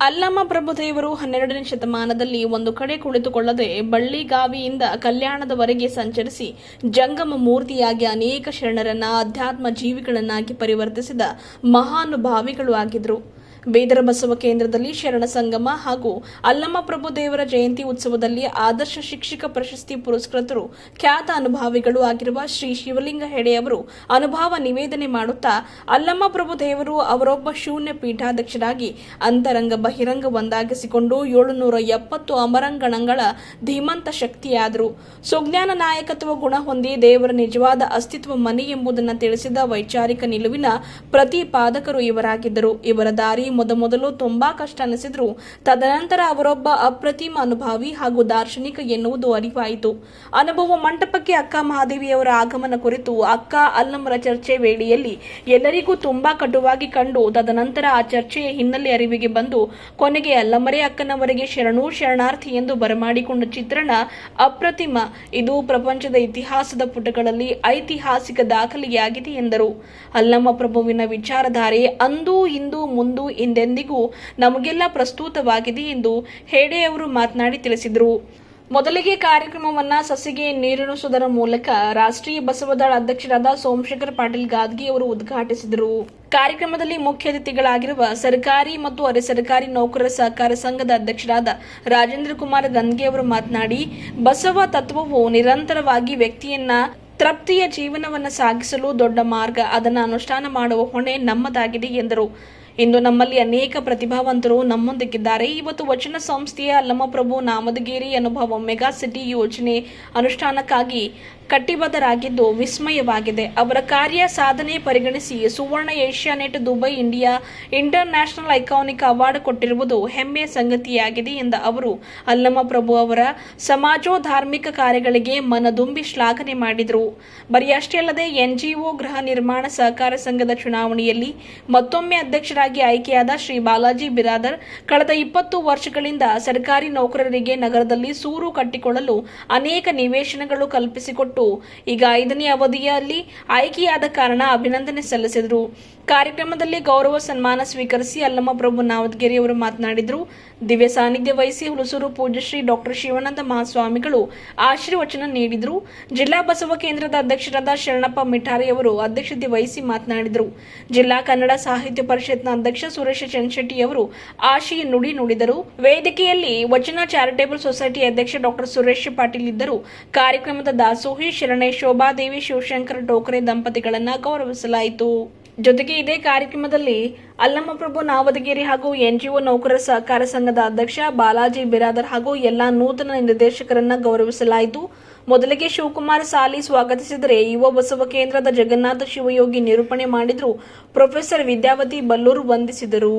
ಅಲ್ಲಮ್ಮ ಪ್ರಭುದೇವರು ಹನ್ನೆರಡನೇ ಶತಮಾನದಲ್ಲಿ ಒಂದು ಕಡೆ ಕುಳಿತುಕೊಳ್ಳದೆ ಬಳ್ಳಿಗಾವಿಯಿಂದ ಕಲ್ಯಾಣದವರೆಗೆ ಸಂಚರಿಸಿ ಜಂಗಮ ಮೂರ್ತಿಯಾಗಿ ಅನೇಕ ಶರಣರನ್ನ, ಅಧ್ಯಾತ್ಮ ಜೀವಿಗಳನ್ನಾಗಿ ಪರಿವರ್ತಿಸಿದ ಮಹಾನುಭಾವಿಗಳು ಆಗಿದ್ರು. ಬೇದರ ಬಸವ ಕೇಂದ್ರದಲ್ಲಿ ಶರಣ ಸಂಗಮ ಹಾಗೂ ಅಲ್ಲಮ್ಮ ಪ್ರಭು ದೇವರ ಜಯಂತಿ ಉತ್ಸವದಲ್ಲಿ ಆದರ್ಶ ಶಿಕ್ಷಕ ಪ್ರಶಸ್ತಿ ಪುರಸ್ಕೃತರು ಖ್ಯಾತ ಅನುಭಾವಿಗಳು ಆಗಿರುವ ಶ್ರೀ ಶಿವಲಿಂಗ ಹೆಡೆಯವರು ಅನುಭವ ನಿವೇದನೆ ಮಾಡುತ್ತಾ ಅಲ್ಲಮ್ಮ ಪ್ರಭು ದೇವರು ಅವರೊಬ್ಬ ಶೂನ್ಯ ಪೀಠಾಧ್ಯಕ್ಷರಾಗಿ ಅಂತರಂಗ ಬಹಿರಂಗ ಒಂದಾಗಿಸಿಕೊಂಡು ಏಳುನೂರ ಎಪ್ಪತ್ತು ಅಮರಂಗಣಗಳ ಧೀಮಂತ ಶಕ್ತಿಯಾದರು. ಸುಜ್ಞಾನ ನಾಯಕತ್ವ ಗುಣ ಹೊಂದಿ ದೇವರ ನಿಜವಾದ ಅಸ್ತಿತ್ವ ಮನೆ ಎಂಬುದನ್ನು ತಿಳಿಸಿದ ವೈಚಾರಿಕ ನಿಲುವಿನ ಪ್ರತಿಪಾದಕರು ಇವರಾಗಿದ್ದರು. ಇವರ ದಾರಿ ಮೊದಮೊದಲು ತುಂಬಾ ಕಷ್ಟ ಅನಿಸಿದ್ರು. ತದನಂತರ ಅವರೊಬ್ಬ ಅಪ್ರತಿಮ ಅನುಭಾವಿ ಹಾಗೂ ದಾರ್ಶನಿಕ ಎನ್ನುವುದು ಅರಿವಾಯಿತು. ಅನುಭವ ಮಂಟಪಕ್ಕೆ ಅಕ್ಕ ಮಹಾದೇವಿಯವರ ಆಗಮನ ಕುರಿತು ಅಕ್ಕ ಅಲ್ಲಮರ ಚರ್ಚೆ ವೇಳೆಯಲ್ಲಿ ಎಲ್ಲರಿಗೂ ತುಂಬಾ ಕಟುವಾಗಿ ಕಂಡು, ತದನಂತರ ಆ ಚರ್ಚೆಯ ಹಿನ್ನೆಲೆ ಅರಿವಿಗೆ ಬಂದು, ಕೊನೆಗೆ ಅಲ್ಲಮರೆ ಅಕ್ಕನವರಿಗೆ ಶರಣು ಶರಣಾರ್ಥಿ ಎಂದು ಬರಮಾಡಿಕೊಂಡ ಚಿತ್ರಣ ಅಪ್ರತಿಮ, ಇದು ಪ್ರಪಂಚದ ಇತಿಹಾಸದ ಪುಟಗಳಲ್ಲಿ ಐತಿಹಾಸಿಕ ದಾಖಲೆಯಾಗಿದೆ ಎಂದರು. ಅಲ್ಲಮ್ಮ ಪ್ರಭುವಿನ ವಿಚಾರಧಾರೆ ಅಂದು, ಇಂದು, ಮುಂದು ಎಂದೆಂದಿಗೂ ನಮಗೆಲ್ಲ ಪ್ರಸ್ತುತವಾಗಿದೆ ಎಂದು ಹೇಡೆಯವರು ಮಾತನಾಡಿ ತಿಳಿಸಿದರು. ಮೊದಲಿಗೆ ಕಾರ್ಯಕ್ರಮವನ್ನ ಸಸಿಗೆ ನೀರುಣಿಸುವುದರ ಮೂಲಕ ರಾಷ್ಟ್ರೀಯ ಬಸವದಳ ಅಧ್ಯಕ್ಷರಾದ ಸೋಮಶೇಖರ್ ಪಾಟೀಲ್ ಗಾದ್ಗಿ ಅವರು ಉದ್ಘಾಟಿಸಿದರು. ಕಾರ್ಯಕ್ರಮದಲ್ಲಿ ಮುಖ್ಯ ಅತಿಥಿಗಳಾಗಿರುವ ಸರ್ಕಾರಿ ಮತ್ತು ಅರೆ ಸರ್ಕಾರಿ ನೌಕರರ ಸಹಕಾರ ಸಂಘದ ಅಧ್ಯಕ್ಷರಾದ ರಾಜೇಂದ್ರ ಕುಮಾರ್ ಗಂದ್ಗೆ ಅವರು ಮಾತನಾಡಿ, ಬಸವ ತತ್ವವು ನಿರಂತರವಾಗಿ ವ್ಯಕ್ತಿಯನ್ನ ತೃಪ್ತಿಯ ಜೀವನವನ್ನು ಸಾಗಿಸಲು ದೊಡ್ಡ ಮಾರ್ಗ. ಅದನ್ನು ಅನುಷ್ಠಾನ ಮಾಡುವ ಹೊಣೆ ನಮ್ಮದಾಗಿದೆ ಎಂದರು. ಇಂದು ನಮ್ಮಲ್ಲಿ ಅನೇಕ ಪ್ರತಿಭಾವಂತರು ನಮ್ಮೊಂದಿಗಿದ್ದಾರೆ. ಇವತ್ತು ವಚನ ಸಂಸ್ಥೆಯ ಅಲ್ಲಮಪ್ರಭು ನಾಮದಗೇರಿ ಅನುಭವ ಮೆಗಾ ಸಿಟಿ ಯೋಜನೆ ಅನುಷ್ಠಾನಕ್ಕಾಗಿ ಕಟ್ಟಿಬದ್ಧರಾಗಿದ್ದು ವಿಸ್ಮಯವಾಗಿದೆ. ಅವರ ಕಾರ್ಯ ಸಾಧನೆ ಪರಿಗಣಿಸಿ Suvarna Asianet Dubai India international iconic award ಕೊಟ್ಟಿರುವುದು ಹೆಮ್ಮೆಯ ಸಂಗತಿಯಾಗಿದೆ ಎಂದ ಅವರು. ಅಲ್ಲಮ್ಮ ಪ್ರಭು ಅವರ ಸಮಾಜೋ ಧಾರ್ಮಿಕ ಕಾರ್ಯಗಳಿಗೆ ಮನದುಂಬಿ ಶ್ಲಾಘನೆ ಮಾಡಿದರು. ಬರೀ ಅಷ್ಟೇ ಅಲ್ಲದೆ ಎನ್ಜಿಒ ಗೃಹ ನಿರ್ಮಾಣ ಸಹಕಾರ ಸಂಘದ ಚುನಾವಣೆಯಲ್ಲಿ ಮತ್ತೊಮ್ಮೆ ಅಧ್ಯಕ್ಷರಾಗಿ ಆಯ್ಕೆಯಾದ ಶ್ರೀ ಬಾಲಾಜಿ ಬಿರಾದರ್ ಕಳೆದ ಇಪ್ಪತ್ತು ವರ್ಷಗಳಿಂದ ಸರ್ಕಾರಿ ನೌಕರರಿಗೆ ನಗರದಲ್ಲಿ ಸೂರು ಕಟ್ಟಿಕೊಳ್ಳಲು ಅನೇಕ ನಿವೇಶನಗಳು ಕಲ್ಪಿಸಿಕೊಟ್ಟು ಈಗ ಐದನೇ ಅವಧಿಯಲ್ಲಿ ಆಯ್ಕೆಯಾದ ಕಾರಣ ಅಭಿನಂದನೆ ಸಲ್ಲಿಸಿದರು. ಕಾರ್ಯಕ್ರಮದಲ್ಲಿ ಗೌರವ ಸನ್ಮಾನ ಸ್ವೀಕರಿಸಿ ಅಲ್ಲಮ್ಮ ಪ್ರಭು ನಾವದಗಿರಿ ಅವರು ಮಾತನಾಡಿದರು. ದಿವ್ಯ ಸಾನ್ನಿಧ್ಯ ವಹಿಸಿ ಹುಲಸೂರು ಪೂಜ್ಯಶ್ರೀ ಡಾಕ್ಟರ್ ಶಿವಾನಂದ ಮಹಾಸ್ವಾಮಿಗಳು ಆಶೀರ್ವಚನ ನೀಡಿದರು. ಜಿಲ್ಲಾ ಬಸವ ಕೇಂದ್ರದ ಅಧ್ಯಕ್ಷರಾದ ಶರಣಪ್ಪ ಮಿಠಾರಿ ಅವರು ಅಧ್ಯಕ್ಷತೆ ವಹಿಸಿ ಮಾತನಾಡಿದರು. ಜಿಲ್ಲಾ ಕನ್ನಡ ಸಾಹಿತ್ಯ ಪರಿಷತ್ನ ಅಧ್ಯಕ್ಷ ಸುರೇಶ ಚನ್ಶೆಟ್ಟಿ ಅವರು ಆಶಯ ನುಡಿ ನುಡಿದರು. ವೇದಿಕೆಯಲ್ಲಿ ವಚನ ಚಾರಿಟೇಬಲ್ ಸೊಸೈಟಿ ಅಧ್ಯಕ್ಷ ಡಾಕ್ಟರ್ ಸುರೇಶ್ ಪಾಟೀಲ್ ಇದ್ದರು. ಕಾರ್ಯಕ್ರಮದ ದಾಸೋಹಿ ಶರಣೆ ಶೋಭಾದೇವಿ ಶಿವಶಂಕರ ಠೋಕ್ರೆ ದಂಪತಿಗಳನ್ನ ಗೌರವಿಸಲಾಯಿತು. ಜೊತೆಗೆ ಇದೇ ಕಾರ್ಯಕ್ರಮದಲ್ಲಿ ಅಲ್ಲಮ್ಮ ಪ್ರಭು ನಾವದಗಿರಿ ಹಾಗೂ ಎನ್ಜಿಒ ನೌಕರರ ಸಹಕಾರ ಸಂಘದ ಅಧ್ಯಕ್ಷ ಬಾಲಾಜಿ ಬಿರಾದರ್ ಹಾಗೂ ಎಲ್ಲಾ ನೂತನ ನಿರ್ದೇಶಕರನ್ನ ಗೌರವಿಸಲಾಯಿತು. ಮೊದಲಿಗೆ ಶಿವಕುಮಾರ್ ಸಾಲಿ ಸ್ವಾಗತಿಸಿದರೆ ಯುವ ಬಸವ ಕೇಂದ್ರದ ಜಗನ್ನಾಥ ಶಿವಯೋಗಿ ನಿರೂಪಣೆ ಮಾಡಿದ್ರು ಪ್ರೊಫೆಸರ್ ವಿದ್ಯಾವತಿ ಬಲ್ಲೂರು ವಂದಿಸಿದರು.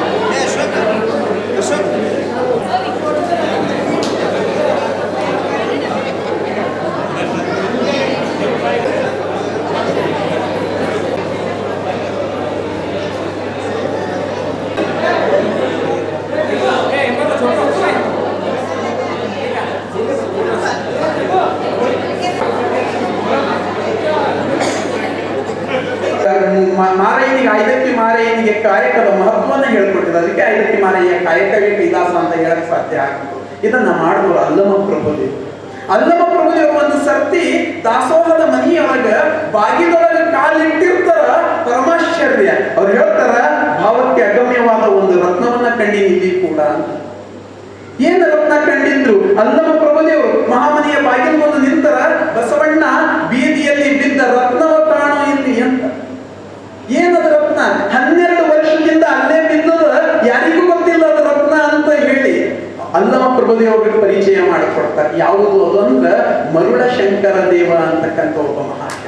ಸಾಧ್ಯ ಆಗಿತ್ತು ಇದನ್ನ ಮಾಡಿದವರು ಅಲ್ಲಮ ಪ್ರಭುದೇವ್ ಅಲ್ಲಮ ಪ್ರಭುದೇವ್ ಒಂದು ಸರ್ತಿ ದಾಸೋಹದ ಮನೆಯೊಳಗ ಬಾಗಿಲೊಳಗ ಕಾಲಿಟ್ಟಿರ್ತಾರ ಪರಮಾಶ್ಚರ್ಯ. ಅವ್ರು ಹೇಳ್ತಾರ, ಭಾವಕ್ಕೆ ಅಗಮ್ಯವಾದ ಒಂದು ರತ್ನವನ್ನ ಕಂಡಿ ಕೂಡ ಏನು ರತ್ನ ಕಂಡಿದ್ರು? ಅಲ್ಲಮ ಪ್ರಭುದೇವರು ಮಹಾಮನೆಯ ಬಾಗಿಲು ಮುಂದೆ ನಿಂತರ, ಬಸವಣ್ಣ ಬೀದಿಯಲ್ಲಿ ಬಿದ್ದ ರತ್ನವ ಕಾಣೋ ಇಲ್ಲಿ ಅಂತ. ಏನದ ರತ್ನ? ಹನ್ನೆರಡು ಅಲ್ಲಮ ಪ್ರಭುದೇವರಿಗೆ ಪರಿಚಯ ಮಾಡಿಕೊಡ್ತಾರೆ. ಯಾವುದು ಅದು ಅಂದ್ರೆ ಮರುಳ ಶಂಕರ ದೇವ ಅಂತಕ್ಕಂಥ ಒಬ್ಬ ಮಹಾಶಯ.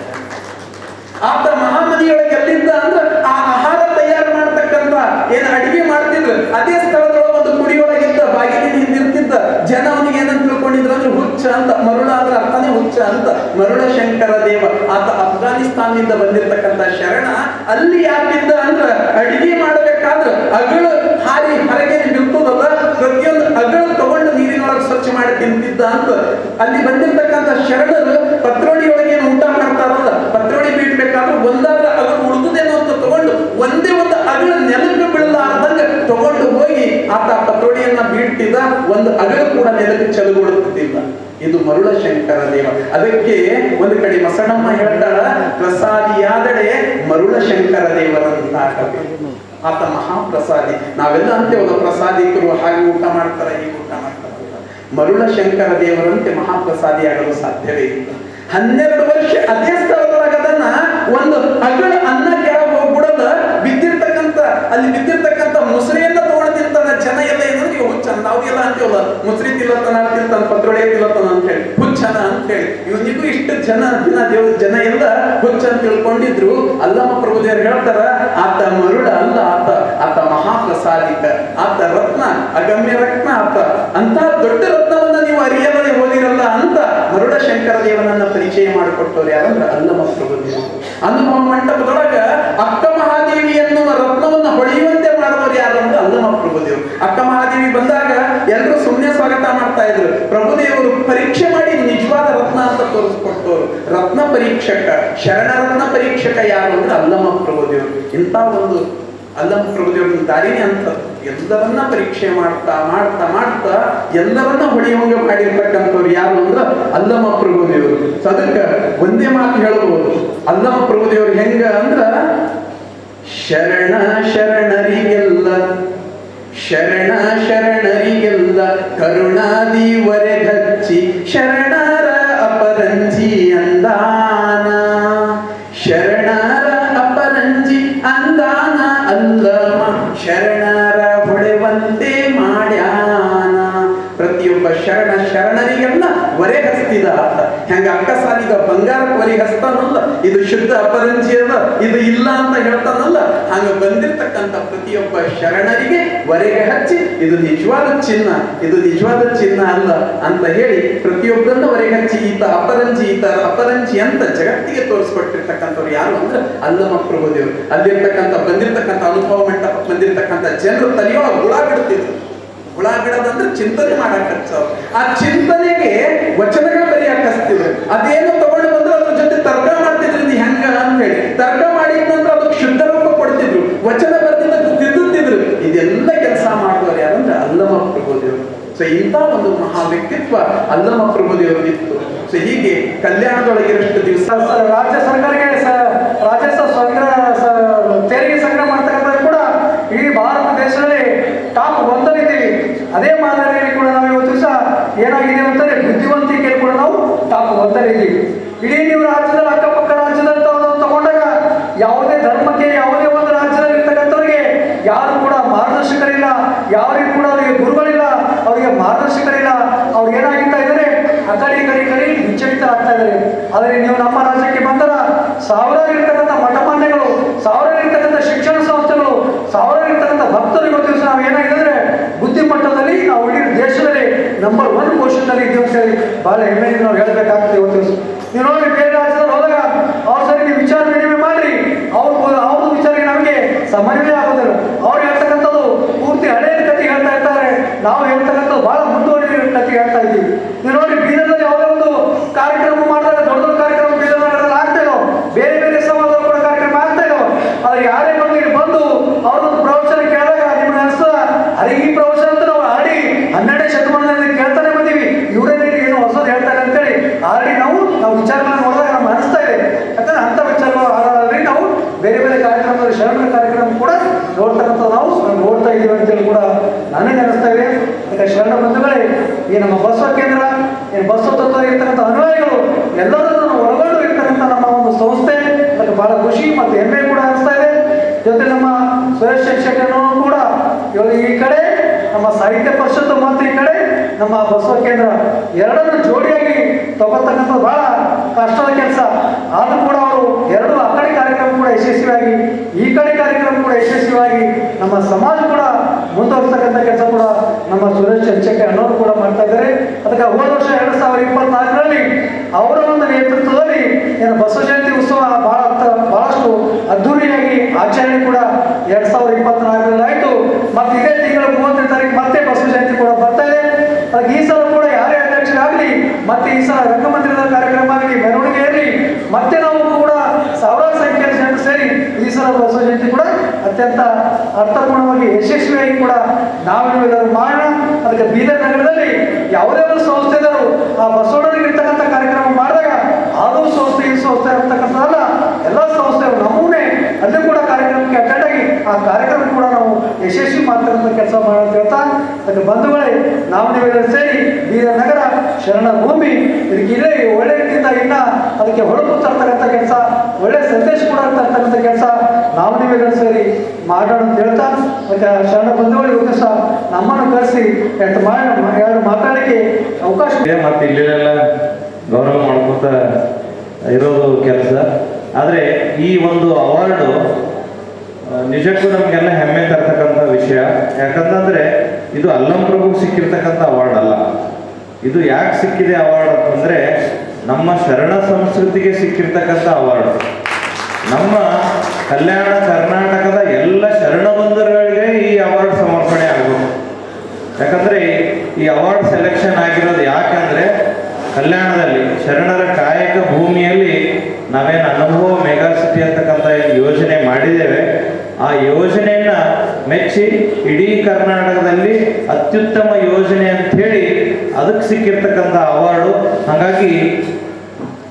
ಆತ ಮಹಾಮನಿಯೊಳಗೆ ಎಲ್ಲಿದ್ದ ಅಂದ್ರೆ ಆ ಆಹಾರ ತಯಾರು ಮಾಡ್ತಕ್ಕಂಥ ಏನ್ ಅಡಿಗೆ ಮಾಡ್ತಿದ್ರು, ಅದೇ ಸ್ಥಳದೊಳಗೆ ಒಂದು ಕುಡಿಯೊಳಗಿದ್ದ, ಬಾಗಿಲಿನ ಹಿಂದಿರ್ತಿದ್ದ ಜನ ಅವನಿಗೆ ಏನಂತ ತಿಳ್ಕೊಂಡಿದ್ರು ಅಂದ್ರೆ ಹುಚ್ಚ ಅಂತ, ಮರುಳ ಅಂದ್ರೆ ಅರ್ಥನೇ ಹುಚ್ಚ ಅಂತ, ಮರುಳ ಶಂಕರ ದೇವ. ಆತ ಅಫ್ಘಾನಿಸ್ತಾನ ಅಫ್ಘಾನಿಸ್ತಾನದಿಂದ ಬಂದಿರತಕ್ಕಂತ ಶರಣ ಅಲ್ಲಿ ಯಾಕಿದ್ದ ಅಂದ್ರ ಅಡಿಗೆ ಮಾಡಬೇಕಾದ್ರೆ ಅಗಳು ಹಾರಿ ಸ್ವಚ್ಛ ಮಾಡಿ ತಿಂತಿದ್ದ ಅಂತ ಅಲ್ಲಿ ಬಂದಿರತಕ್ಕಂತ ಶರಣರು ಪತ್ರೋಳಿಯೊಳಗೆ ಏನು ಊಟ ಮಾಡ್ತಾರಲ್ಲ, ಪತ್ರೋಳಿ ಬೀಳ್ಬೇಕಾದ್ರೂ ಒಂದಾದ್ರೆ ಅಗಳು ಉಳಿದುದೇನೋ ಅಂತ ತಗೊಂಡು ಒಂದೇ ಒಂದು ಅಗಳ ನೆಲಕ್ಕೆ ಬೀಳಲಾರ್ದಂಗ ತಗೊಂಡು ಹೋಗಿ ಆತ ಪತ್ರೋಳಿಯನ್ನ ಬೀಳ್ತಿದ್ದ, ಒಂದು ಅಗಳು ಕೂಡ ನೆಲಕ್ಕೆ ಚಲುಗೊಳ್ಳುತ್ತಿದ್ದ ಇದು ಮರುಳ ಶಂಕರ ದೇವ. ಅದಕ್ಕೆ ಒಂದು ಕಡೆ ಮಸಣಮ್ಮ ಹೇಳ್ತಾಳ ಪ್ರಸಾದಿಯಾದಡೆ ಮರುಳ ಶಂಕರ ದೇವರಂತ ಆತ ಮಹಾಪ್ರಸಾದಿ. ನಾವೆಲ್ಲ ಅಂತೇವಲ್ಲ ಪ್ರಸಾದಿಕರು ಹಾಗೆ ಊಟ ಮಾಡ್ತಾರೆ ಈಗ. ಮರುಳ ಶಂಕರ ದೇವರಂತೆ ಮಹಾಪ್ರಸಾದಿಯಾಗಲು ಸಾಧ್ಯವೇ ಇಲ್ಲ. ಹನ್ನೆರಡು ವರ್ಷ ಅದೇ ಒಂದು ಅಗಳ ಅನ್ನ ಕೆಳಗೆ ಹೋಗ್ಬಿಡದ, ಬಿದ್ದಿರ್ತಕ್ಕಂಥ, ಅಲ್ಲಿ ಬಿದ್ದಿರ್ತಕ್ಕಂಥ ಮುಸುರೆಯನ್ನ ತಗೊಂಡು ತಿಂತಾನ ಜನ ಎಲ್ಲ ಏನಂದ್ರೆ ಇವ್ ನಾವು ನಾವೆಲ್ಲ ಅಂತೀವಲ್ಲ ಮುಸ್ರಿ ತಿಲ್ಲತ್ತನ ತಿಂತಾನ ಪತ್ರೊಳೆ ತಿಲ್ಲತ್ತನ ಅಂತ ಹೇಳಿ ಹುಚ್ಚನ ಅಂತ ಹೇಳಿ ಇವನಿಗೂ ಇಷ್ಟು ಜನ ದಿನ ದೇವ್ ಜನ ಎಲ್ಲ ಹುಚ್ಚ ಅಂತ ತಿಳ್ಕೊಂಡಿದ್ರು. ಅಲ್ಲಮ್ಮ ಪ್ರಭುದೇವರು ಹೇಳ್ತಾರ, ಆತ ಮರುಳ ಅಲ್ಲ ಆತ ಆತ ಮಹಾಪ್ರಸಾದಿಕ, ಆತ ರತ್ನ, ಅಗಮ್ಯ ರತ್ನ ಆತ. ಅಂತ ದೊಡ್ಡ ರತ್ನವನ್ನ ನೀವು ಅರಿಯದೇ ಹೋದಿರಲ್ಲ ಅಂತ ಮರುಡ ಶಂಕರ ದೇವನನ್ನ ಪರಿಚಯ ಮಾಡಿಕೊಟ್ಟವ್ರು ಯಾರಂದ್ರೆ ಅಲ್ಲಮ್ಮ ಪ್ರಭುದೇವರು ಅನುಭವ ಮಂಟಪದೊಳಗ ಅಕ್ಕ ಮಹಾದೇವಿ ಎನ್ನುವ ರತ್ನವನ್ನ ಹೊಳೆಯುವಂತೆ ಅಲ್ಲಮ್ಮ ಪ್ರಭುದೇವರು ಅಕ್ಕ ಮಹಾದೇವಿ ಬಂದಾಗ ಎಲ್ಲರೂ ಸುಮ್ಮನೆ ಸ್ವಾಗತ ಮಾಡ್ತಾ ಇದ್ರು. ಪ್ರಭುದೇವರು ಪರೀಕ್ಷೆ ಮಾಡಿ ನಿಜವಾದ ರತ್ನ ಅಂತ ತೋರಿಸ್ಕೊಟ್ಟವರು. ರತ್ನ ಪರೀಕ್ಷಕ, ಶರಣ ರತ್ನ ಪರೀಕ್ಷಕ ಯಾರು ಅಂದ್ರೆ ಅಲ್ಲಮ್ಮ ಪ್ರಭುದೇವರು ಇಂಥ ಒಂದು ಅಲ್ಲಮ್ಮ ಪ್ರಭುದೇವ್ರ ದಾರಿನೇ ಅಂತ. ಎಲ್ಲವನ್ನ ಪರೀಕ್ಷೆ ಮಾಡ್ತಾ ಮಾಡ್ತಾ ಮಾಡ್ತಾ ಎಲ್ಲವನ್ನ ಹೊಡೆಯುವಂಗೆ ಮಾಡಿರ್ತಕ್ಕಂಥವ್ರು ಯಾರು ಅಂದ್ರ ಅಲ್ಲಮ್ಮ ಪ್ರಭುದೇವರು ಅದಕ್ಕೆ ಒಂದೇ ಮಾತು ಹೇಳಬಹುದು ಅಲ್ಲಮ್ಮ ಪ್ರಭುದೇವ್ರು ಹೆಂಗ ಅಂದ್ರ, ಶರಣ ಶರಣರಿಗೆಲ್ಲ ಶರಣ ಶರಣರಿಗೆಲ್ಲ ಕರುಣಾದಿ ವರೆಗಚ್ಚಿ ಶರಣರ ಅಪರಂಜಿ ಅಂದಾನ. ಶರಣರ ಅಪರಂಜಿ ಅಂದಾನ ಅಲ್ಲಮ ಶರಣರ ಹೊಳೆವಂತೆ ಮಾಡ್ಯಾನ. ಪ್ರತಿಯೊಬ್ಬ ಶರಣ ಶರಣರಿಗೆಲ್ಲ ಒರೆ ಹಸ್ತಿದ ಆತ ಹೆಂಗ ಅಕ್ಕಸಾಲಿಗ ಬಂಗಾರ ಒರೆ ಹಸ್ತಾನಲ್ಲ ಇದು ಶುದ್ಧ ಅಪರಂಜಿ ಅದ ಇದು ಇಲ್ಲ ಅಂತ ಹೇಳ್ತಾನಲ್ಲ, ಹಂಗ ಬಂದಿರ್ತಕ್ಕಂಥ ಪ್ರತಿಯೊಬ್ಬ ಶರಣರಿಗೆ ವರೆಗೆ ಹಚ್ಚಿ, ಇದು ನಿಜವಾದ ಚಿನ್ನ, ಇದು ನಿಜವಾದ ಚಿನ್ನ ಅಲ್ಲ ಅಂತ ಹೇಳಿ ಪ್ರತಿಯೊಬ್ಬರನ್ನ ವರೆಗೆ ಹಚ್ಚಿ, ಈತ ಅಪರಂಜಿ ಈತ ಅಪರಂಜಿ ಅಂತ ಜಗತ್ತಿಗೆ ತೋರಿಸ್ಕೊಟ್ಟಿರ್ತಕ್ಕಂಥವ್ರು ಯಾರು ಅಂದ್ರೆ ಅಲ್ಲಮ ಪ್ರಭುದೇವರು. ಅಲ್ಲಿರ್ತಕ್ಕಂಥ, ಬಂದಿರ್ತಕ್ಕಂಥ ಅನುಭವ ಮಂಟಪ, ಬಂದಿರ್ತಕ್ಕಂಥ ಜನರು ತಲೆಯೊಳಗೆ ಬಿಡ್ತಿದ್ರು ಹುಳ ಬಿಡೋದಂದ್ರೆ ಚಿಂತನೆ ಮಾಡಕ್ ಆ ಚಿಂತನೆಗೆ ವಚನಗಳು ಬರೆಯಕ್ ಹಚ್ತಿದ್ರು ಅದೇನೋ ತಗೊಂಡು ಬಂದ್ರೆ ಅದ್ರ ಜೊತೆ ತರ್ಕ ಮಾಡ್ತಿದ್ರು ಇದು ಹೆಂಗ ಅಂತ ಹೇಳಿ. ತರ್ಕ ಮಾಡಿದ ನಂತರ ಅದಕ್ಕೆ ಶುದ್ಧ ರೂಪ ಕೊಡ್ತಿದ್ರು. ವಚನ ಬರ್ತಿದ್ದು ತಿದ್ದುತ್ತಿದ್ರು. ಇದೆಲ್ಲ ಕೆಲಸ ಮಾಡಿದವರು ಯಾರಂದ್ರೆ ಅಲ್ಲಮ ಪ್ರಭುದೇವರು ಸೊ ಇಂಥ ಒಂದು ಮಹಾ ವ್ಯಕ್ತಿತ್ವ ಅಲ್ಲಮ ಪ್ರಭುದೇವರಿತ್ತು ಸೊ ಹೀಗೆ ಕಲ್ಯಾಣದೊಳಗಿರಷ್ಟು ದಿವಸ ರಾಜ್ಯ ಸರ್ಕಾರಕ್ಕೆ ಸ- ಅದೇ ಮಾದರಿಯಲ್ಲಿ ಕೂಡ ನಾವು ಇವತ್ತು ಸಹ ಏನಾಗಿದೆ ಅಂತಂದ್ರೆ ಬುದ್ಧಿವಂತಿಕೆಯಲ್ಲಿ ಕೂಡ ನಾವು ಟಾಪ್ ಒಂದಲ್ಲಿದ್ದೀವಿ ಇಡೀ ನೀವು ರಾಜ್ಯದಲ್ಲಿ ಅಕ್ಕಪಕ್ಕ ರಾಜ್ಯದಲ್ಲಿ ತಗೊಂಡಾಗ ಯಾವುದೇ ಧರ್ಮಕ್ಕೆ, ಯಾವುದೇ ಒಂದು ರಾಜ್ಯದಲ್ಲಿ ಇರ್ತಕ್ಕಂಥವ್ರಿಗೆ ಯಾರು ಕೂಡ ಮಾರ್ಗದರ್ಶಕರಿಲ್ಲ, ಯಾರಿಗೂ ಕೂಡ ಅವರಿಗೆ ಗುರುಗಳಿಲ್ಲ, ಅವರಿಗೆ ಮಾರ್ಗದರ್ಶಕರಿಲ್ಲ. ಅವ್ರು ಏನಾಗಿರ್ತಾ ಇದ್ದಾರೆ? ಆ ಕಡೆ, ಈ ಕಡೆ ಇದ್ದಾರೆ. ಆದರೆ ನೀವು ನಮ್ಮ ರಾಜ್ಯಕ್ಕೆ ಬಂದರ ಸಾವಿರಾರು ಇರ್ತಕ್ಕಂಥ ಮಠಮಾನ್ಯಗಳು, ಸಾವಿರಾರು ಇರ್ತಕ್ಕಂಥ ಶಿಕ್ಷಣ ಸಂಸ್ಥೆಗಳು, ಸಾವಿರಾರು ಇರ್ತಕ್ಕಂಥ ಭಕ್ತರು ಇವತ್ತು ನಾವು ಏನಾಗಿದೆ ಅಂದ್ರೆ ಬುದ್ಧಿಮಟ್ಟದಲ್ಲಿ ನಾವು ಇಡೀ ದೇಶದಲ್ಲಿ ನಂಬರ್ ಒನ್ ಪೊಸಿಷನ್ನಲ್ಲಿ ಇದ್ದೀವಿ ಅಂತ ಹೇಳಿ ಬಹಳ ಹೆಮ್ಮೆಯಿಂದ ನಾವು ಹೇಳಬೇಕಾಗ್ತದೆ ಇವತ್ತು. ನೀವು ನೋಡಿ ಬೇರೆ ರಾಜ್ಯದಲ್ಲಿ ಹೋದಾಗ ಅವ್ರ ಸರಿ ನೀವು ವಿಚಾರ ವಿನಿಮಯ ಮಾಡಿ ಅವ್ರ ಅವ್ರ ವಿಚಾರಕ್ಕೆ ನಮಗೆ ಸಮನ್ವಯ ಆಗೋದಿಲ್ಲ. ಅವ್ರು ಹೇಳ್ತಕ್ಕಂಥದ್ದು ಪೂರ್ತಿ ಹಳೆಯ ಕತೆ ಹೇಳ್ತಾ ಇರ್ತಾರೆ. ನಾವು ಹೇಳ್ತಕ್ಕಂಥದ್ದು ಭಾಳ ಮುಂದುವರಿದ ಕತೆ ಹೇಳ್ತಾ ಇದ್ದೀವಿ. ನೀವು ಬೀದರ್ನಲ್ಲಿ ಯಾವುದೇ ಒಂದು ಕಾರ್ಯಕ್ರಮ ಮಾಡಿದಾಗ ದೊಡ್ಡ ದೊಡ್ಡ ಕಾರ್ಯಕ್ರಮ ಬೀದರ್ನಲ್ಲಿ ಆಗ್ತಾ ಇರೋ ಬೇರೆ ಬೇರೆ ಸಮಾಜದಲ್ಲಿ ಕೂಡ ಕಾರ್ಯಕ್ರಮ ಆಗ್ತಾ ಇರೋ ಆದ್ರೆ ಯಾರೇ ಬಂದು ಇಲ್ಲಿ ಬಂದು ಅವ್ರದ್ದು ಪ್ರವಚನ ಕೇಳಿದಾಗ ನಿಮ್ಗೆ ಅನಿಸ್ತದ ಅರೆ ಈ ಪ್ರವಚನ ಅಂತ ನಾವು ಆಡಿ ಹನ್ನೆರಡನೇ ಶತಮಾನದಲ್ಲಿ ಕೇಳ್ತಾನೆ ಬಂದೀವಿ ಇವರೇ ಏನು ಹೊಸದು ಹೇಳ್ತಾರೆ ಅಂತೇಳಿ ಆಲ್ರೆಡಿ ನಾವು ನಾವು ವಿಚಾರಗಳನ್ನ ನೋಡಿದಾಗ ನಮ್ಗೆ ಅನಿಸ್ತಾ ಇದೆ ಯಾಕಂದ್ರೆ ಅಂಥ ವಿಚಾರಗಳು ಆಲ್ರೆಡಿ ನಾವು ಬೇರೆ ಬೇರೆ ಕಾರ್ಯಕ್ರಮದಲ್ಲಿ ಶರಣರ ಕಾರ್ಯಕ್ರಮ ಕೂಡ ನೋಡ್ತಕ್ಕಂಥ ನಾವು ನೋಡ್ತಾ ಇದ್ದೀವಿ ಅಂತೇಳಿ ಕೂಡ ನನಗೆ ಅನಿಸ್ತಾ ಇದೆ ಯಾಕಂದ್ರೆ ಶರಣ ಬಂಧುಗಳೇ ಈ ನಮ್ಮ ಬಸವ ಕೇಂದ್ರ, ಈ ಬಸವ ತತ್ವ ಇರ್ತಕ್ಕಂಥ ಅನುಯಾಯಿಗಳು ಎಲ್ಲರನ್ನು ಒಳಗೊಂಡು ಇರ್ತಕ್ಕಂಥ ನಮ್ಮ ಒಂದು ಸಂಸ್ಥೆ ಅದಕ್ಕೆ ಬಹಳ ಖುಷಿ ಮತ್ತು ಹೆಮ್ಮೆ ಕೂಡ ಅನಿಸ್ತಾ ಇದೆ. ಜೊತೆ ನಮ್ಮ ಸುರೇಶ್ ಶಿಕ್ಷಕರು ಕೂಡ ಇವರು ಈ ಕಡೆ, ನಮ್ಮ ಸಾಹಿತ್ಯ ಪರಿಷತ್ತು ಮತ್ತು ಈ ಕಡೆ ನಮ್ಮ ಬಸವ ಕೇಂದ್ರ ಎರಡನ್ನು ಜೋಡಿಯಾಗಿ ತಗೋತಕ್ಕಂಥದ್ದು ಬಹಳ ಕಷ್ಟದ ಕೆಲಸ. ಆದರೂ ಕೂಡ ಅವರು ಎರಡು ಆ ಕಾರ್ಯಕ್ರಮ ಕೂಡ ಯಶಸ್ವಿಯಾಗಿ, ಈ ಕಡೆ ಕಾರ್ಯಕ್ರಮ ಕೂಡ ಯಶಸ್ವಿಯಾಗಿ ನಮ್ಮ ಸಮಾಜ ಕೂಡ ಮುಂದುವರಿಸ್ತಕ್ಕಂಥ ಕೆಲಸ ಕೂಡ ನಮ್ಮ ಸುರೇಶ್ ಚರ್ಚೆಗೆ ಅನ್ನೋರು ಕೂಡ ಮಾಡ್ತಾ ಇದ್ದಾರೆ. ಅದಕ್ಕೆ ಹೋದ ವರ್ಷ ಎರಡು ಸಾವಿರ ಇಪ್ಪತ್ನಾಲ್ಕರಲ್ಲಿ ಅವರ ಒಂದು ನೇತೃತ್ವದಲ್ಲಿ ಏನು ಬಸವ ಜಯಂತಿ ಉತ್ಸವ ಬಹಳ ಬಹಳಷ್ಟು ಅದ್ದೂರಿಯಾಗಿ ಆಚರಣೆ ಕೂಡ ಎರಡ್ ಸಾವಿರದ ಇಪ್ಪತ್ನಾಲ್ಕರಲ್ಲಿ ಆಯಿತು. ಮತ್ತೆ ಇದೇ ತಿಂಗಳ ಮೂವತ್ತನೇ ತಾರೀಕು ಮತ್ತೆ ಬಸವ ಜಯಂತಿ ಕೂಡ ಬರ್ತಾ ಇದೆ. ಅದಕ್ಕೆ ಈ ಸಲ ಕೂಡ ಯಾರೇ ಅಧ್ಯಕ್ಷರಾಗಲಿ, ಮತ್ತೆ ಈ ಸಲ ರಂಗಮಂದಿರದ ಕಾರ್ಯಕ್ರಮ ಆಗಲಿ ಮೆರವಣಿಗೆಯಲ್ಲಿ ಮತ್ತೆ ನಾವು ಕೂಡ ಈ ಬಸವ ಜಯಂತಿ ಕೂಡ ಅತ್ಯಂತ ಅರ್ಥಪೂರ್ಣವಾಗಿ ಯಶಸ್ವಿಯಾಗಿ ಕೂಡ ನಾವು ಇದನ್ನು ಮಾಡೋಣ. ಅದಕ್ಕೆ ಬೀದರ್ ನಗರದಲ್ಲಿ ಯಾವುದೇ ಒಂದು ಆ ಬಸವಣ್ಣನಿಗೆ ಇರ್ತಕ್ಕಂಥ ಕಾರ್ಯಕ್ರಮ ಮಾಡಿದಾಗ ಅದು ಸಂಸ್ಥೆ ಈ ಸಂಸ್ಥೆ ಅಂತಕ್ಕಂಥದ್ದಲ್ಲ. ಎಲ್ಲ ಸಂಸ್ಥೆಗಳು ನಮೂನೆ ಅಲ್ಲಿ ಕೂಡ ಕಾರ್ಯಕ್ರಮಕ್ಕೆ ಅಟೆಂಡ್ ಆಗಿ ಆ ಕಾರ್ಯಕ್ರಮ ಕೂಡ ನಾವು ಯಶಸ್ವಿ ಮಾಡ್ತಕ್ಕಂಥ ಕೆಲಸ ಅಂತ ಹೇಳ್ತಾ. ಅದಕ್ಕೆ ಬಂಧುಗಳೇ, ನಾವು ನೀವೆಲ್ಲರೂ ಸೇರಿ ಬೀದರ್ ನಗರ ಶರಣ ಭೂಮಿ ಇದಕ್ಕೆ ಇಲ್ಲೇ ರೀತಿಯಿಂದ ಇನ್ನ ಅದಕ್ಕೆ ಹೊಳಪು ತರ್ತಕ್ಕಂಥ ಕೆಲಸ ಸಂದೇಶ ಕೂಡ ತರ್ತಕ್ಕಂಥ ಕೆಲಸ ನಾವು ನೀವೆಲ್ಲರೂ ಸೇರಿ ಮಾಡೋಣ ಹೇಳ್ತಾ ಮತ್ತೆ ಶರಣ ಬಂಧುಗಳು ಇವತ್ತು ಸಹ ನಮ್ಮನ್ನು ಕರೆಸಿ ಮಾಡಿ ಎರಡು ಮಾತಾಡಲಿಕ್ಕೆ ಅವಕಾಶ ಇದೆ ಮತ್ತು ಇಲ್ಲೆಲ್ಲ ಗೌರವ ಮಾಡ್ಕೊತ ಇರೋದು ಕೆಲಸ. ಆದರೆ ಈ ಒಂದು ಅವಾರ್ಡು ನಿಜಕ್ಕೂ ನಮಗೆಲ್ಲ ಹೆಮ್ಮೆ ತರ್ತಕ್ಕಂಥ ವಿಷಯ. ಯಾಕಂತಂದ್ರೆ ಇದು ಅಲ್ಲಂ ಪ್ರಭುಗೆ ಸಿಕ್ಕಿರ್ತಕ್ಕಂಥ ಅವಾರ್ಡ್ ಅಲ್ಲ. ಇದು ಯಾಕೆ ಸಿಕ್ಕಿದೆ ಅವಾರ್ಡ್ ಅಂತಂದ್ರೆ ನಮ್ಮ ಶರಣ ಸಂಸ್ಕೃತಿಗೆ ಸಿಕ್ಕಿರ್ತಕ್ಕಂಥ ಅವಾರ್ಡ್. ನಮ್ಮ ಕಲ್ಯಾಣ ಕರ್ನಾಟಕದ ಎಲ್ಲ ಶರಣ ಬಂಧುಗಳಿಗೆ ಈ ಅವಾರ್ಡ್ ಸಮರ್ಪಣೆ ಆಗಬೇಕು. ಯಾಕಂದ್ರೆ ಈ ಅವಾರ್ಡ್ ಸೆಲೆಕ್ಷನ್ ಆಗಿರೋದು ಯಾಕಂದ್ರೆ ಕಲ್ಯಾಣದಲ್ಲಿ ಶರಣರ ಕಾಯಕ ಭೂಮಿಯಲ್ಲಿ ನಾವೇನು ಅನುಭವ ಮೆಗಾ ಸಿಟಿ ಅಂತಕ್ಕಂಥ ಯೋಜನೆ ಮಾಡಿದ್ದೇವೆ. ಆ ಯೋಜನೆಯನ್ನ ಮೆಚ್ಚಿ ಇಡೀ ಕರ್ನಾಟಕದಲ್ಲಿ ಅತ್ಯುತ್ತಮ ಯೋಜನೆ ಅಂತ ಹೇಳಿ ಅದಕ್ಕೆ ಸಿಕ್ಕಿರ್ತಕ್ಕಂಥ ಅವಾರ್ಡು ಹಾಗಾಗಿ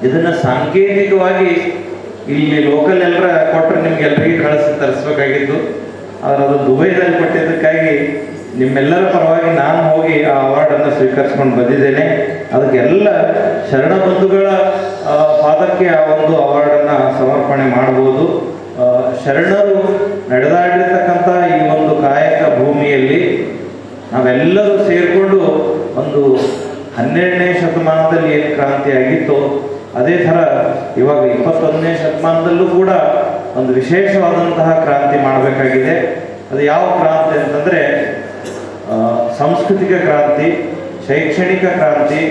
ಇದನ್ನ ಸಾಂಕೇತಿಕವಾಗಿ ಇಲ್ಲಿ ಲೋಕಲ್ ಎಲ್ಲರ ಕೊಟ್ಟರೆ ನಿಮ್ಗೆ ಎಲ್ಲರಿಗೂ ಕಳಿಸಿ ತರಿಸ್ಬೇಕಾಗಿತ್ತು. ಆದ್ರೆ ಅದು ದುಬೈದಲ್ಲಿ ಕೊಟ್ಟಿದ್ದಕ್ಕಾಗಿ ನಿಮ್ಮೆಲ್ಲರ ಪರವಾಗಿ ನಾನು ಹೋಗಿ ಆ ಅವಾರ್ಡನ್ನು ಸ್ವೀಕರಿಸ್ಕೊಂಡು ಬಂದಿದ್ದೇನೆ. ಅದಕ್ಕೆಲ್ಲ ಶರಣ ಬಂಧುಗಳ ಪಾದಕ್ಕೆ ಆ ಒಂದು ಅವಾರ್ಡನ್ನು ಸಮರ್ಪಣೆ ಮಾಡಬಹುದು. ಶರಣರು ನಡೆದಾಡಿರ್ತಕ್ಕಂಥ ಈ ಒಂದು ಕಾಯಕ ಭೂಮಿಯಲ್ಲಿ ನಾವೆಲ್ಲರೂ ಸೇರಿಕೊಂಡು ಒಂದು ಹನ್ನೆರಡನೇ ಶತಮಾನದಲ್ಲಿ ಏನು ಕ್ರಾಂತಿ ಆಗಿತ್ತೋ ಅದೇ ಥರ ಇವಾಗ ಇಪ್ಪತ್ತೊಂದನೇ ಶತಮಾನದಲ್ಲೂ ಕೂಡ ಒಂದು ವಿಶೇಷವಾದಂತಹ ಕ್ರಾಂತಿ ಮಾಡಬೇಕಾಗಿದೆ. ಅದು ಯಾವ ಕ್ರಾಂತಿ ಅಂತಂದರೆ ಸಾಂಸ್ಕೃತಿಕ ಕ್ರಾಂತಿ, ಶೈಕ್ಷಣಿಕ ಕ್ರಾಂತಿ,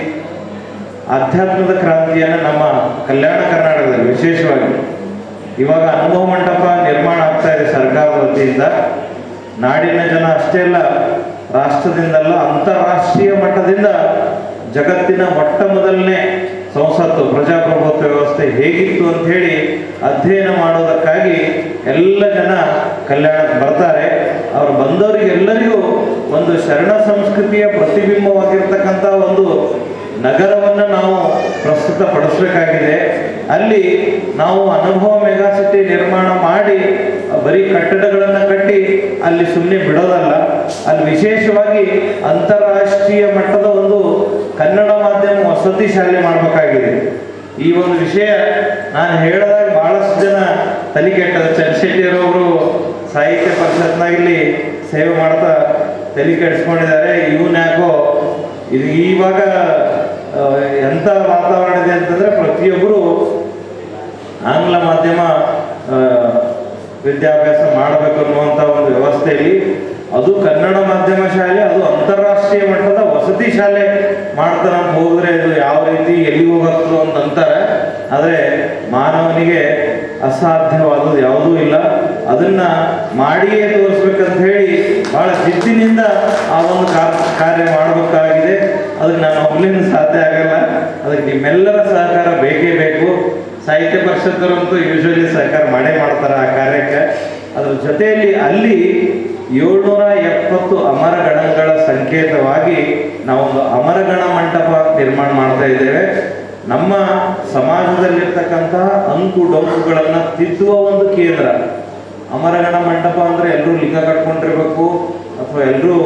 ಆಧ್ಯಾತ್ಮದ ಕ್ರಾಂತಿಯನ್ನು ನಮ್ಮ ಕಲ್ಯಾಣ ಕರ್ನಾಟಕದಲ್ಲಿ ವಿಶೇಷವಾಗಿ. ಇವಾಗ ಅನುಭವ ಮಂಟಪ ನಿರ್ಮಾಣ ಆಗ್ತಾ ಇದೆ ಸರ್ಕಾರದ ವತಿಯಿಂದ. ನಾಡಿನ ಜನ ಅಷ್ಟೇ ಅಲ್ಲ, ರಾಷ್ಟ್ರದಿಂದಲ್ಲ, ಅಂತಾರಾಷ್ಟ್ರೀಯ ಮಟ್ಟದಿಂದ ಜಗತ್ತಿನ ಮೊಟ್ಟ ಮೊದಲನೇ ಸಂಸತ್ತು ಪ್ರಜಾಪ್ರಭುತ್ವ ವ್ಯವಸ್ಥೆ ಹೇಗಿತ್ತು ಅಂತ ಹೇಳಿ ಅಧ್ಯಯನ ಮಾಡೋದಕ್ಕಾಗಿ ಎಲ್ಲ ಜನ ಕಲ್ಯಾಣಕ್ಕೆ ಬರ್ತಾರೆ. ಅವರು ಬಂದವರಿಗೆಲ್ಲರಿಗೂ ಒಂದು ಶರಣ ಸಂಸ್ಕೃತಿಯ ಪ್ರತಿಬಿಂಬವಾಗಿರ್ತಕ್ಕಂಥ ಒಂದು ನಗರವನ್ನು ನಾವು ಪ್ರಸ್ತುತ ಪಡಿಸಬೇಕಾಗಿದೆ ಅಲ್ಲಿ ನಾವು ಅನುಭವ ಮೆಗಾಸಿಟಿ ನಿರ್ಮಾಣ ಮಾಡಿ ಬರೀ ಕಟ್ಟಡಗಳನ್ನು ಕಟ್ಟಿ ಅಲ್ಲಿ ಸುಮ್ಮನೆ ಬಿಡೋದಲ್ಲ. ಅಲ್ಲಿ ವಿಶೇಷವಾಗಿ ಅಂತಾರಾಷ್ಟ್ರೀಯ ಕನ್ನಡ ಮಾಧ್ಯಮ ವಸತಿ ಶಾಲೆ ಮಾಡಬೇಕಾಗಿದೆ. ಈ ಒಂದು ವಿಷಯ ನಾನು ಹೇಳಿದಾಗ ಬಹಳಷ್ಟು ಜನ ತಲೆ ಕೆಟ್ಟದ. ಚಂದ್ರಶೆಟ್ಟಿಯರವರು ಸಾಹಿತ್ಯ ಪರಿಷತ್ನಾಗಿಲ್ಲಿ ಸೇವೆ ಮಾಡ್ತಾ ತಲೆ ಕೆಡಿಸ್ಕೊಂಡಿದ್ದಾರೆ. ಇವನ್ ಯಾಕೋ ಇದು ಇವಾಗ ಆ, ಎಂಥ ವಾತಾವರಣ ಇದೆ ಅಂತಂದ್ರೆ ಪ್ರತಿಯೊಬ್ಬರು ಆಂಗ್ಲ ಮಾಧ್ಯಮ ವಿದ್ಯಾಭ್ಯಾಸ ಮಾಡಬೇಕು ಅನ್ನುವಂಥ ಒಂದು ವ್ಯವಸ್ಥೆಯಲ್ಲಿ ಅದು ಕನ್ನಡ ಮಾಧ್ಯಮ ಶಾಲೆ, ಅದು ಅಂತಾರಾಷ್ಟ್ರೀಯ ಮಟ್ಟದ ವಸತಿ ಶಾಲೆ ಮಾಡ್ತಾನೆ ಅಂತ ಹೋದ್ರೆ ಇದು ಯಾವ ರೀತಿ ಎಲ್ಲಿ ಹೋಗತ್ತು ಅಂತ ಅಂತಾರೆ. ಆದರೆ ಮಾನವನಿಗೆ ಅಸಾಧ್ಯವಾದದ್ದು ಯಾವುದೂ ಇಲ್ಲ. ಅದನ್ನ ಮಾಡಿಯೇ ತೋರಿಸ್ಬೇಕಂತ ಹೇಳಿ ಬಹಳ ಜಿದ್ದಿನಿಂದ ಆ ಒಂದು ಕಾರ್ಯ ಮಾಡಬೇಕಾಗಿದೆ. ಅದಕ್ಕೆ ನಾನು ಒಬ್ಬಲಿಂದ ಸಾಧ್ಯ ಆಗಲ್ಲ. ಅದಕ್ಕೆ ನಿಮ್ಮೆಲ್ಲರ ಸಹಕಾರ ಬೇಕೇ ಬೇಕು. ಸಾಹಿತ್ಯ ಪರಿಷತ್ತರಂತೂ ಯೂಶಲಿ ಸರ್ಕಾರ ಮಾಡೇ ಮಾಡ್ತಾರೆ ಆ ಕಾರ್ಯಕ್ಕೆ. ಅದ್ರ ಜೊತೆಯಲ್ಲಿ ಅಲ್ಲಿ ಏಳ್ನೂರ ಎಪ್ಪತ್ತು ಅಮರಗಣಗಳ ಸಂಕೇತವಾಗಿ ನಾವೊಂದು ಅಮರಗಣ ಮಂಟಪ ನಿರ್ಮಾಣ ಮಾಡ್ತಾ ಇದ್ದೇವೆ. ನಮ್ಮ ಸಮಾಜದಲ್ಲಿರ್ತಕ್ಕಂತಹ ಅಂಕು ಡೊಂಕುಗಳನ್ನು ತಿದ್ದುವ ಒಂದು ಕೇಂದ್ರ. ಅಮರಗಣ ಮಂಟಪ ಅಂದರೆ ಎಲ್ಲರೂ ಲಿಂಗ ಕಟ್ಕೊಂಡಿರ್ಬೇಕು ಅಥವಾ ಎಲ್ಲರೂ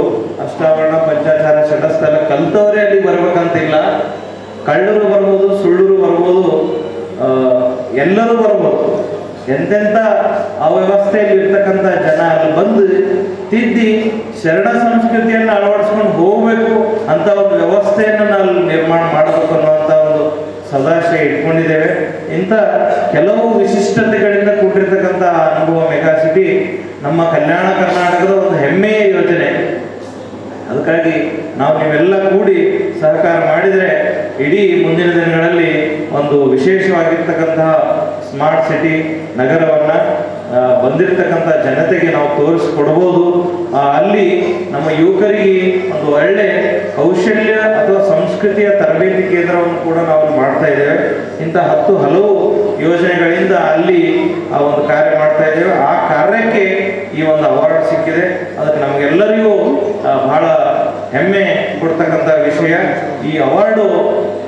ಅಷ್ಟಾವರಣ, ಪಂಚಾಚಾರ ಷಟಸ್ಥಲ ಕಲ್ತವರೇ ಅಲ್ಲಿ ಬರ್ಬೇಕಂತಿಲ್ಲ. ಕಳ್ಳರು ಬರ್ಬೋದು ಸುಳ್ಳರು ಬರ್ಬೋದು ಆ, ಎಲ್ಲರೂ ಬರ್ಬೋದು ಎಂತೆಂಥ ಅವ್ಯವಸ್ಥೆಯಲ್ಲಿ ಇರ್ತಕ್ಕಂಥ ಜನ ಅಲ್ಲಿ ಬಂದು ತಿದ್ದಿ ಶರಣ ಸಂಸ್ಕೃತಿಯನ್ನು ಅಳವಡಿಸ್ಕೊಂಡು ಹೋಗಬೇಕು ಅಂತ ಒಂದು ವ್ಯವಸ್ಥೆಯನ್ನು ನಾವು ನಿರ್ಮಾಣ ಮಾಡಬೇಕು ಅನ್ನುವಂಥ ಒಂದು ಸದಾಶಯ ಇಟ್ಕೊಂಡಿದ್ದೇವೆ. ಇಂಥ ಕೆಲವು ವಿಶಿಷ್ಟತೆಗಳಿಂದ ಕೂಡಿರ್ತಕ್ಕಂಥ ಅನುಭವ ಮೆಗಾ ಸಿಟಿ ನಮ್ಮ ಕಲ್ಯಾಣ ಕರ್ನಾಟಕದ ಒಂದು ಹೆಮ್ಮೆಯ ಯೋಜನೆ. ಅದಕ್ಕಾಗಿ ನಾವು ನೀವೆಲ್ಲ ಕೂಡಿ ಸಹಕಾರ ಮಾಡಿದರೆ ಇಡೀ ಮುಂದಿನ ದಿನಗಳಲ್ಲಿ ಒಂದು ವಿಶೇಷವಾಗಿರ್ತಕ್ಕಂತಹ ಸ್ಮಾರ್ಟ್ ಸಿಟಿ ನಗರವನ್ನು ಬಂದಿರತಕ್ಕಂಥ ಜನತೆಗೆ ನಾವು ತೋರಿಸ್ಕೊಡ್ಬೋದು. ಅಲ್ಲಿ ನಮ್ಮ ಯುವಕರಿಗೆ ಒಂದು ಒಳ್ಳೆ ಕೌಶಲ್ಯ ಅಥವಾ ಸಂಸ್ಕೃತಿಯ ತರಬೇತಿ ಕೇಂದ್ರವನ್ನು ಕೂಡ ನಾವು ಮಾಡ್ತಾ ಇದ್ದೇವೆ. ಇಂಥ ಹತ್ತು ಹಲವು ಯೋಜನೆಗಳಿಂದ ಅಲ್ಲಿ ಆ ಒಂದು ಕಾರ್ಯ ಮಾಡ್ತಾ ಇದ್ದೇವೆ. ಆ ಕಾರ್ಯಕ್ಕೆ ಈ ಒಂದು ಅವಾರ್ಡ್ ಸಿಕ್ಕಿದೆ. ಅದಕ್ಕೆ ನಮಗೆಲ್ಲರಿಗೂ ಬಹಳ ಹೆಮ್ಮೆ ಕೊಡ್ತಕ್ಕಂಥ ವಿಷಯ. ಈ ಅವಾರ್ಡು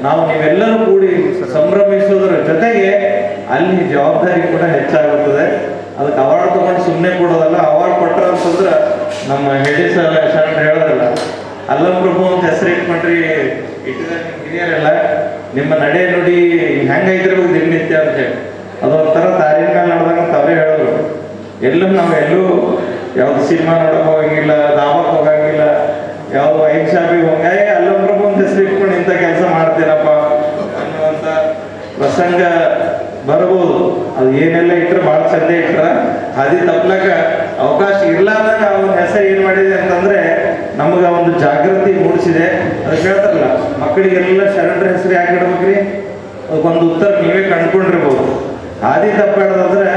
ನಾವು ನೀವೆಲ್ಲರೂ ಕೂಡಿ ಸಂಭ್ರಮಿಸೋದ್ರ ಜೊತೆಗೆ ಅಲ್ಲಿ ಜವಾಬ್ದಾರಿ ಕೂಡ ಹೆಚ್ಚಾಗುತ್ತದೆ. ಅದಕ್ಕೆ ಅವಾರ್ಡ್ ತಗೊಂಡು ಸುಮ್ಮನೆ ಕೊಡೋದಲ್ಲ, ಅವಾರ್ಡ್ ಕೊಟ್ಟರೆ ಅಂತಂದ್ರೆ ನಮ್ಮ ಹೆಡಿ ಸರ್, ಶರಣ್ ಹೇಳೋದಲ್ಲ ಅಲ್ಲಂ ಪ್ರಭು ಅಂತ ಹೆಸರು ಇಟ್ಕೊಂಡ್ರಿ ಇಟ್ಟಿದ ಹಿರಿಯರೆಲ್ಲ. ನಿಮ್ಮ ನಡೆ ನುಡಿ ಹೆಂಗೈತಿರ್ಬೇಕು ದಿನನಿತ್ಯ ಅಂತ ಹೇಳಿ. ಅದೊಂಥರ ತಾರಿನ ಮೇಲೆ ನೋಡಿದಾಗ ತಾವೇ ಹೇಳಿದ್ರು. ಎಲ್ಲೂ ನಾವು ಎಲ್ಲೂ ಯಾವ್ದು ಸಿನಿಮಾ ನೋಡಕ್ ಹೋಗಿಲ್ಲ ವೈನ್ ಶಾಪಿಗೆ ಹೋಗಿ ಅಲ್ಲಂ ಪ್ರಭು ಅಂತ ಹೆಸರು ಇಟ್ಕೊಂಡು ಇಂಥ ಕೆಲಸ ಮಾಡ್ತೀರಪ್ಪ ಅನ್ನುವಂಥ ಪ್ರಸಂಗ ಬರ್ಬೋದು. ಅದು ಏನೆಲ್ಲ ಇಟ್ರೆ ಭಾಳ ಚಂದ ಇಟ್ರ. ಹಾದಿ ತಪ್ಲಕ ಅವಕಾಶ ಇರ್ಲಾರ್ದಾಗ ಅವನ ಹೆಸರು ಏನು ಮಾಡಿದೆ ಅಂತಂದ್ರೆ ನಮಗೆ ಒಂದು ಜಾಗೃತಿ ಮೂಡಿಸಿದೆ. ಅದಕ್ಕೆ ಹೇಳ್ತಾರಲ್ಲ ಮಕ್ಕಳಿಗೆಲ್ಲ ಶರಣರ ಹೆಸರು ಯಾಕೆ ಇಡ್ಬೇಕ್ರಿ? ಅದಕ್ಕೊಂದು ಉತ್ತರ ನೀವೇ ಕಂಡುಕೊಂಡಿರ್ಬೋದು. ಆದಿ ತಪ್ಪಾಡೋದಾದ್ರೆ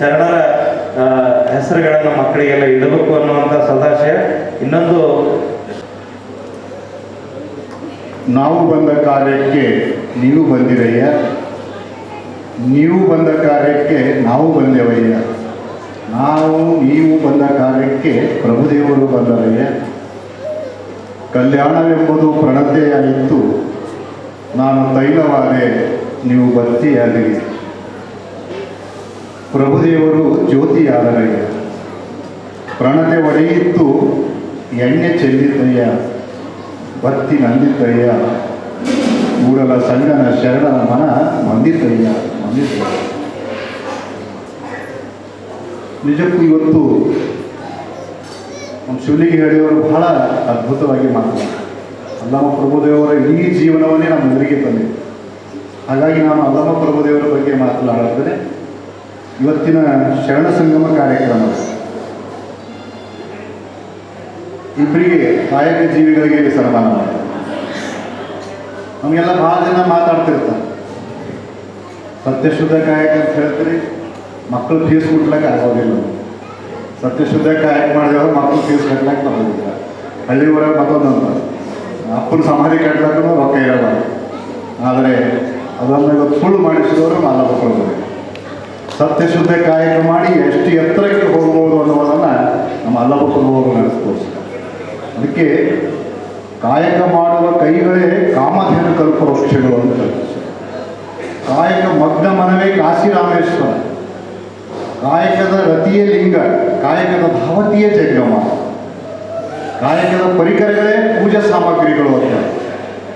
ಶರಣರ ಹೆಸರುಗಳನ್ನ ಮಕ್ಕಳಿಗೆಲ್ಲ ಇಡಬೇಕು ಅನ್ನುವಂಥ ಸದಾಶಯ. ಇನ್ನೊಂದು ನಾವು ಬಂದ ಕಾರ್ಯಕ್ಕೆ ನೀವು ಬಂದಿರಯ್ಯ. ನೀವು ಬಂದ ಕಾರ್ಯಕ್ಕೆ ನಾವು ಬಂದೆವಯ್ಯ. ನಾವು, ನೀವು ಬಂದ ಕಾರ್ಯಕ್ಕೆ ಪ್ರಭುದೇವರು ಬಂದರಯ್ಯ. ಕಲ್ಯಾಣವೆಂಬುದು ಪ್ರಣತೆಯಾಯಿತು ನಾನು ತೈಲವಾದೆ, ನೀವು ಬತ್ತಿಯಾದಿರಿ ಪ್ರಭುದೇವರು ಜ್ಯೋತಿಯಾದರಯ್ಯ. ಪ್ರಣತೆ ಒಡೆಯಿತ್ತು ಎಣ್ಣೆ ಚೆಲ್ಲಿದ್ದಯ್ಯ ಬತ್ತಿ ನಂದಿತಯ್ಯ ಊರಲ ಸಂಗನ, ಶರಣನ ಮನ ಮಂದಿದ್ದಯ್ಯ ಮಂದಿದ್ದಯ್ಯ ನಿಜಕ್ಕೂ ಇವತ್ತು ನಮ್ಮ ಶಿವಲಿಂಗ ಹೇಳಿಯವರು ಬಹಳ ಅದ್ಭುತವಾಗಿ ಮಾತನಾಡ್ತಾರೆ ಅಲ್ಲಮ್ಮ ಪ್ರಭುದೇವರ ಇಡೀ ಜೀವನವನ್ನೇ ನಮ್ಮ ಎದುರಿಗೆ ತಂದಿದೆ ಹಾಗಾಗಿ ನಾನು ಅಲ್ಲಮ್ಮ ಪ್ರಭುದೇವರ ಬಗ್ಗೆ ಮಾತನಾಡಿದ್ರೆ ಇವತ್ತಿನ ಶರಣ ಸಂಗಮ ಕಾರ್ಯಕ್ರಮ. ಇಬ್ಬರಿಗೆ ಕಾಯಕ ಜೀವಿಗಳಿಗೆ ಸನ್ಮಾನ ಮಾಡಿ. ನಮಗೆಲ್ಲ ಭಾಳ ಜನ ಮಾತಾಡ್ತಿರ್ತಾರೆ. ಸತ್ಯಶುದ್ಧ ಕಾಯಕ ಅಂತ ಹೇಳ್ತೀರಿ, ಮಕ್ಕಳು ಫೀಸ್ ಕೊಟ್ಲಕ್ಕೆ ಆಗೋದಿಲ್ಲ. ಸತ್ಯಶುದ್ಧ ಕಾಯಕ ಮಾಡಿದವರು ಮಕ್ಕಳು ಫೀಸ್ ಕಟ್ಲಕ್ಕೆ ಬರೋದಿಲ್ಲ. ಹಳ್ಳಿ ಊರಾಗ ಮತ್ತೊಂದು ಅಪ್ಪನ ಸಮಾಧಿ ಕಟ್ಲಕ್ಕೂ ರೊಕ್ಕ ಇರಲ್ಲ. ಆದರೆ ಅದನ್ನು ಸುಳ್ಳು ಮಾಡಿಸಿದವರು ಸತ್ಯ ಶುದ್ಧ ಕಾಯಕ ಮಾಡಿ ಎಷ್ಟು ಎತ್ತರಕ್ಕೆ ಹೋಗ್ಬೋದು ಅನ್ನೋದನ್ನು ನಮ್ಮ ಅಲ್ಲಭಕ್ಕರು ನಡೆಸ್ಬೋದು ಅದಕ್ಕೆ ಕಾಯಕ ಮಾಡುವ ಕೈಗಳೇ ಕಾಮಧೇನು ಕಲ್ಪವೃಕ್ಷಗಳು ಅಂತ ಕಾಯಕ ಮಗ್ನ ಮನವೇ ಕಾಶಿರಾಮೇಶ್ವರ. ಕಾಯಕದ ರತಿಯ ಲಿಂಗ, ಕಾಯಕದ ಭಾವತಿಯ ಜಂಗಮ ಕಾಯಕದ ಪರಿಕರಗಳೇ ಪೂಜಾ ಸಾಮಗ್ರಿಗಳು ಅಂತ.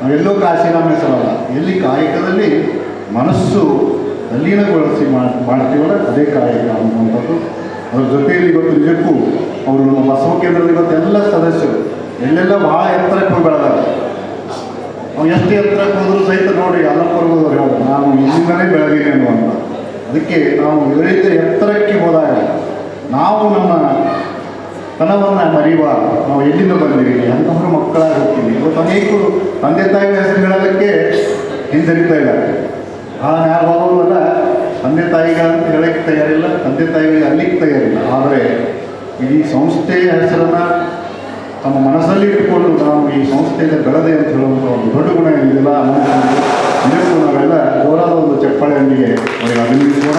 ನಾವೆಲ್ಲೋ ಕಾಶಿ ಅಲ್ಲ ಎಲ್ಲಿ ಕಾಯಕದಲ್ಲಿ ಮನಸ್ಸು ತಲ್ಲೀನಗೊಳಿಸಿ ಮಾಡ್- ಮಾಡ್ತೀವಲ್ಲ ಅದೇ ಕಾಯಕ ಅನ್ನುವಂಥದ್ದು. ಅದ್ರ ಜೊತೆಯಲ್ಲಿ ಇವತ್ತು ನಿಜಕ್ಕೂ ಅವರು ನಮ್ಮ ಬಸವ ಕೇಂದ್ರದ ಇವತ್ತು ಎಲ್ಲ ಸದಸ್ಯರು. ಎಲ್ಲೆಲ್ಲ ಭಾಳ ಎತ್ತರಕ್ಕೆ ಹೋಗಿ ಬೆಳೆದಾರೆ ಅವ್ನು ಎಷ್ಟು ಎತ್ತರಕ್ಕೆ ಹೋದ್ರು ಸಹಿತ ನೋಡಿ ಅಲ್ಲ ಹೇಳೋದು ನಾನು ಇಲ್ಲಿಂದಲೇ ಬೆಳೆದೀನಿ ಅನ್ನುವಂಥ ಅದಕ್ಕೆ ನಾವು ಹೇಳಿದ ಎತ್ತರಕ್ಕೆ ಹೋದಾಗ ನಾವು ನಮ್ಮ ತನವನ್ನು ಮರಿಬಾರ್ದು. ನಾವು ಎಲ್ಲಿಂದ ಬಂದಿದ್ದೀವಿ ಅಂತವರು ಮಕ್ಕಳಾಗಿ ಹೋಗ್ತೀವಿ ಇವತ್ತು ಅನೇಕ ತಂದೆ ತಾಯಿ ಹೆಸರು ಹೇಳೋದಕ್ಕೆ ಹಿಂಜರಿತಾ ಇಲ್ಲ ಭಾಳ ಯಾರು ಅಲ್ಲ? ತಂದೆ ತಾಯಿಗಳಂತ ಹೇಳಕ್ಕೆ ತಯಾರಿಲ್ಲ, ತಂದೆ ತಾಯಿಗಳಿಗೆ ಅಲ್ಲಿಗೆ ತಯಾರಿಲ್ಲ. ಆದರೆ ಇಡೀ ಸಂಸ್ಥೆಯ ಹೆಸರನ್ನು ತಮ್ಮ ಮನಸ್ಸಲ್ಲಿ ಇಟ್ಟುಕೊಂಡು ನಾವು ಈ ಸಂಸ್ಥೆಯಿಂದ ಬೆಳೆದೆ ಅಂತ ಹೇಳುವಂಥ ಒಂದು ದೊಡ್ಡ ಗುಣ ಏನಿದೆಯಲ್ಲ ಅನ್ನೋದು ನಾವೆಲ್ಲ ಜೋರಾದ ಒಂದು ಚಪ್ಪಾಳೆಯೊಂದಿಗೆ ಅವರಿಗೆ ಅಭಿನಂದಿಸೋಣ.